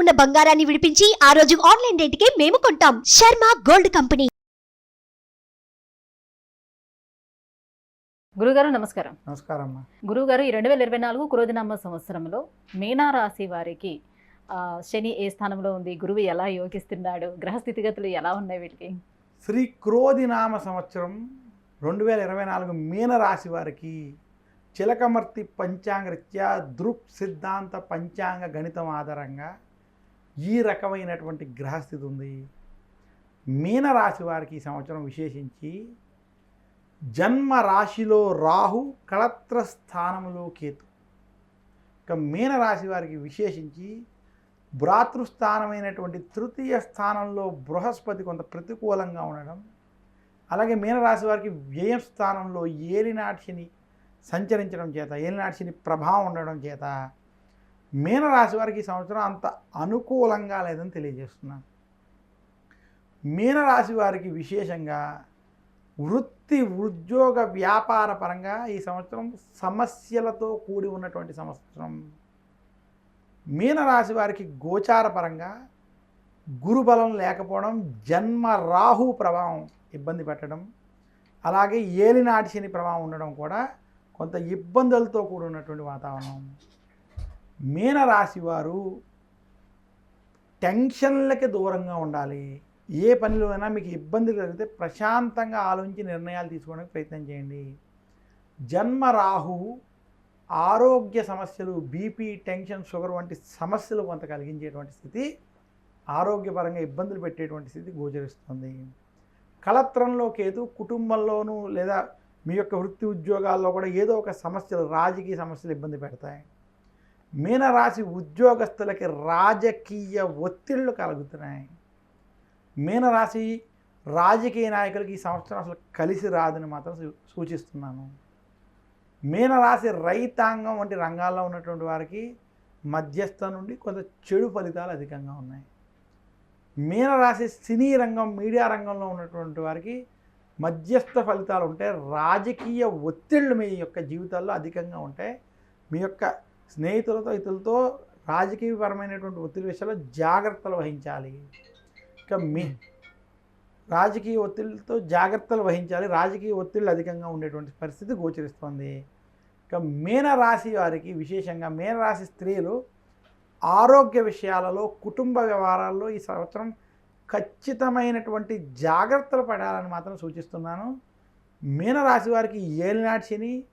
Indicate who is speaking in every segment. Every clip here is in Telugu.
Speaker 1: ఉన్న బంగారాన్ని విడిపించి ఆ రోజు ఆన్లైన్ రేటుకే మేము కొంటాం. Sharma gold company.
Speaker 2: గురుగారు నమస్కారం.
Speaker 3: నమస్కారం అమ్మా.
Speaker 2: గురుగారు ఈ రెండు వేల ఇరవై నాలుగు క్రోధినామ సంవత్సరంలో మీనా రాశి వారికి శని ఏ స్థానంలో ఉంది? గురువు ఎలా యోగిస్తున్నాడు? గ్రహ స్థితిగతులు ఎలా ఉన్నాయి వీటికి
Speaker 3: శ్రీ క్రోధి నామ సంవత్సరం రెండు వేల ఇరవై నాలుగు మీనరాశి వారికి చిలకమర్తి పంచాంగరీత్యా దృక్ సిద్ధాంత పంచాంగ గణితం ఆధారంగా ఈ రకమైనటువంటి గ్రహస్థితి ఉంది. మీనరాశి వారికి ఈ సంవత్సరం విశేషించి జన్మ రాశిలో రాహు కళత్ర స్థానంలో కేతు. ఇక మీనరాశి వారికి విశేషించి భ్రాతృస్థానమైనటువంటి తృతీయ స్థానంలో బృహస్పతి కొంత ప్రతికూలంగా ఉండడం అలాగే మీనరాశి వారికి వ్యయం స్థానంలో ఏలినాటి శని సంచరించడం చేత ఏలినాటి శని ప్రభావం ఉండడం చేత మీనరాశి వారికి ఈ సంవత్సరం అంత అనుకూలంగా లేదని తెలియజేస్తున్నాను మీనరాశి వారికి విశేషంగా వృత్తి ఉద్యోగ వ్యాపార పరంగా ఈ సంవత్సరం సమస్యలతో కూడి ఉన్నటువంటి సంవత్సరం. మీనరాశి వారికి గోచార పరంగా గురుబలం లేకపోవడం జన్మ రాహు ప్రభావం ఇబ్బంది పెట్టడం అలాగే ఏలినాటి శని ప్రభావం ఉండడం కూడా కొంత ఇబ్బందులతో కూడి ఉన్నటువంటి వాతావరణం. మీనరాశి వారు టెన్షన్లకి దూరంగా ఉండాలి. ఏ పనిలో అయినా మీకు ఇబ్బందులు కలిగితే ప్రశాంతంగా ఆలోచించి నిర్ణయాలు తీసుకోవడానికి ప్రయత్నం చేయండి. జన్మ రాహు ఆరోగ్య సమస్యలు బీపీ టెన్షన్ షుగర్ వంటి సమస్యలు కొంత కలిగించేటువంటి స్థితి ఆరోగ్యపరంగా ఇబ్బందులు పెట్టేటువంటి స్థితి గోచరిస్తుంది. కలత్రంలో కేతు కుటుంబంలోనూ లేదా మీ యొక్క వృత్తి ఉద్యోగాల్లో కూడా ఏదో ఒక సమస్యలు రాజకీయ సమస్యలు ఇబ్బంది పెడతాయి. మీనరాశి ఉద్యోగస్తులకి రాజకీయ ఒత్తిళ్ళు కలుగుతున్నాయి. మీనరాశి రాజకీయ నాయకులకి ఈ సంవత్సరం అసలు కలిసి రాదని మాత్రం సూ- సూచిస్తున్నాను. మీనరాశి రైతాంగం వంటి రంగాల్లో ఉన్నటువంటి వారికి మధ్యస్థ నుండి కొంత చెడు ఫలితాలు అధికంగా ఉన్నాయి. మీనరాశి సినీ రంగం మీడియా రంగంలో ఉన్నటువంటి వారికి మధ్యస్థ ఫలితాలు ఉంటాయి రాజకీయ ఒత్తిళ్ళు మీ యొక్క జీవితాల్లో అధికంగా ఉంటాయి మీ యొక్క స్నేహితులతో ఇతరులతో రాజకీయపరమైనటువంటి ఒత్తిడి విషయంలో జాగ్రత్తలు వహించాలి. ఇక మీ రాజకీయ ఒత్తిడితో జాగ్రత్తలు వహించాలి. రాజకీయ ఒత్తిళ్ళు అధికంగా ఉండేటువంటి పరిస్థితి గోచరిస్తోంది. ఇక మీనరాశి వారికి విశేషంగా మీనరాశి స్త్రీలు ఆరోగ్య విషయాలలో కుటుంబ వ్యవహారాల్లో ఈ సంవత్సరం ఖచ్చితమైనటువంటి జాగ్రత్తలు పడాలని మాత్రం సూచిస్తున్నాను. మీనరాశి వారికి ఏలినాటి శని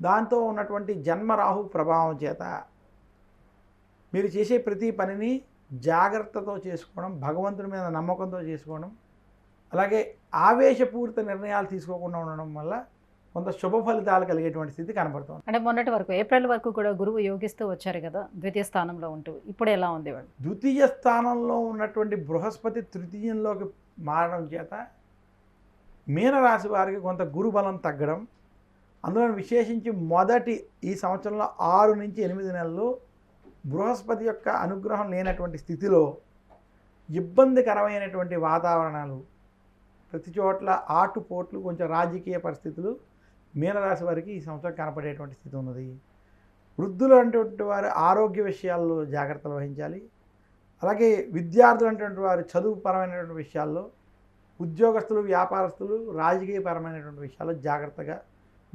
Speaker 3: దాంతో ఉన్నటువంటి జన్మరాహు ప్రభావం చేత మీరు చేసే ప్రతి పనిని జాగ్రత్తతో చేసుకోవడం భగవంతుని మీద నమ్మకంతో చేసుకోవడం అలాగే ఆవేశపూరిత నిర్ణయాలు తీసుకోకుండా ఉండడం వల్ల కొంత శుభ ఫలితాలు కలిగేటువంటి స్థితి కనబడుతుంది.
Speaker 2: అంటే మొన్నటి వరకు ఏప్రిల్ వరకు కూడా గురువు యోగిస్తూ వచ్చారు కదా ద్వితీయ స్థానంలో ఉంటూ. ఇప్పుడు ఎలా ఉంది వాళ్ళు
Speaker 3: ద్వితీయ స్థానంలో ఉన్నటువంటి బృహస్పతి తృతీయంలోకి మారడం చేత మీనరాశి వారికి కొంత గురుబలం తగ్గడం అందులో విశేషించి మొదటి ఈ సంవత్సరంలో ఆరు నుంచి ఎనిమిది నెలలు బృహస్పతి యొక్క అనుగ్రహం లేనటువంటి స్థితిలో ఇబ్బందికరమైనటువంటి వాతావరణాలు ప్రతి చోట్ల ఆటుపోట్లు కొంచెం రాజకీయ పరిస్థితులు మీనరాశి వారికి ఈ సంవత్సరం కనపడేటువంటి స్థితి ఉన్నది. వృద్ధులు అనేటువంటి వారు ఆరోగ్య విషయాల్లో జాగ్రత్తలు వహించాలి. అలాగే విద్యార్థులు అనేటువంటి వారు చదువుపరమైనటువంటి విషయాల్లో ఉద్యోగస్తులు వ్యాపారస్తులు రాజకీయపరమైనటువంటి విషయాల్లో జాగ్రత్తగా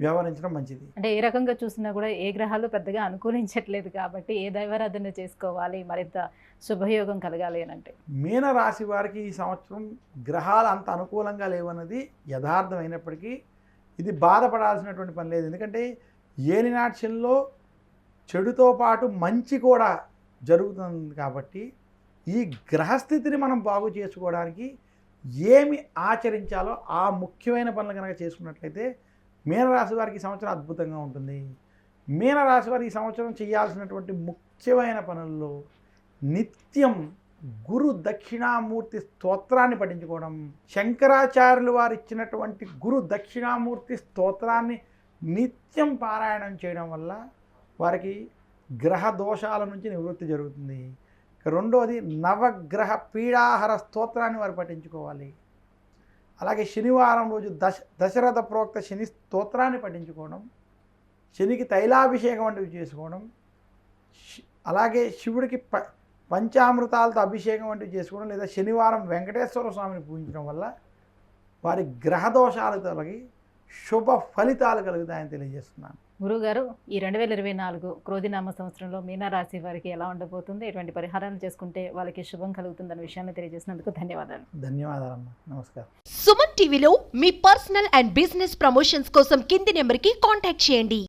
Speaker 3: వ్యవహరించడం మంచిది.
Speaker 2: అంటే ఏ రకంగా చూసినా కూడా ఏ గ్రహాలు పెద్దగా అనుకూలించట్లేదు కాబట్టి ఏ దైవారాధన చేసుకోవాలి మరింత శుభయోగం కలగాలి అని అంటే.
Speaker 3: మీనరాశి వారికి ఈ సంవత్సరం గ్రహాలు అంత అనుకూలంగా లేవన్నది యథార్థమైనప్పటికీ ఇది బాధపడాల్సినటువంటి పని లేదు. ఎందుకంటే ఏలినాట్యంలో చెడుతో పాటు మంచి కూడా జరుగుతుంది కాబట్టి ఈ గ్రహస్థితిని మనం బాగు చేసుకోవడానికి ఏమి ఆచరించాలో ఆ ముఖ్యమైన పనులు కనుక చేసుకున్నట్లయితే మీనరాశి వారికి ఈ సంవత్సరం అద్భుతంగా ఉంటుంది. మీనరాశి వారికి ఈ సంవత్సరం చేయాల్సినటువంటి ముఖ్యమైన పనుల్లో నిత్యం గురు దక్షిణామూర్తి స్తోత్రాన్ని పఠించుకోవడం శంకరాచార్యులు వారు ఇచ్చినటువంటి గురు దక్షిణామూర్తి స్తోత్రాన్ని నిత్యం పారాయణం చేయడం వల్ల వారికి గ్రహ దోషాల నుంచి నివృత్తి జరుగుతుంది. రెండవది రెండోది నవగ్రహ పీడాహర స్తోత్రాన్ని వారు పఠించుకోవాలి. అలాగే శనివారం రోజు దశ దశరథ ప్రోక్త శని స్తోత్రాన్ని పఠించుకోవడం శనికి తైలాభిషేకం వంటివి చేసుకోవడం అలాగే శివుడికి ప పంచామృతాలతో అభిషేకం వంటివి చేసుకోవడం లేదా శనివారం వెంకటేశ్వర స్వామిని పూజించడం వల్ల వారి గ్రహదోషాలు తొలగి శుభ ఫలితాలు కలుగుతాయని తెలియజేస్తున్నాను.
Speaker 2: గురుగారు ఈ రెండు వేల ఇరవై నాలుగు క్రోధినామ సంవత్సరంలో మీనరాశి వారికి ఎలా ఉండబోతుంది? ఎటువంటి పరిహారాలు చేసుకుంటే వాళ్ళకి శుభం కలుగుతుందన్న విషయాన్ని తెలియజేసినందుకు ధన్యవాదాలు.
Speaker 3: ధన్యవాదాలమ్మా. నమస్కారం.
Speaker 1: సుమన్ టీవీలో మీ పర్సనల్ అండ్ బిజినెస్ ప్రమోషన్స్ కోసం కింది నెంబర్కి కాంటాక్ట్ చేయండి.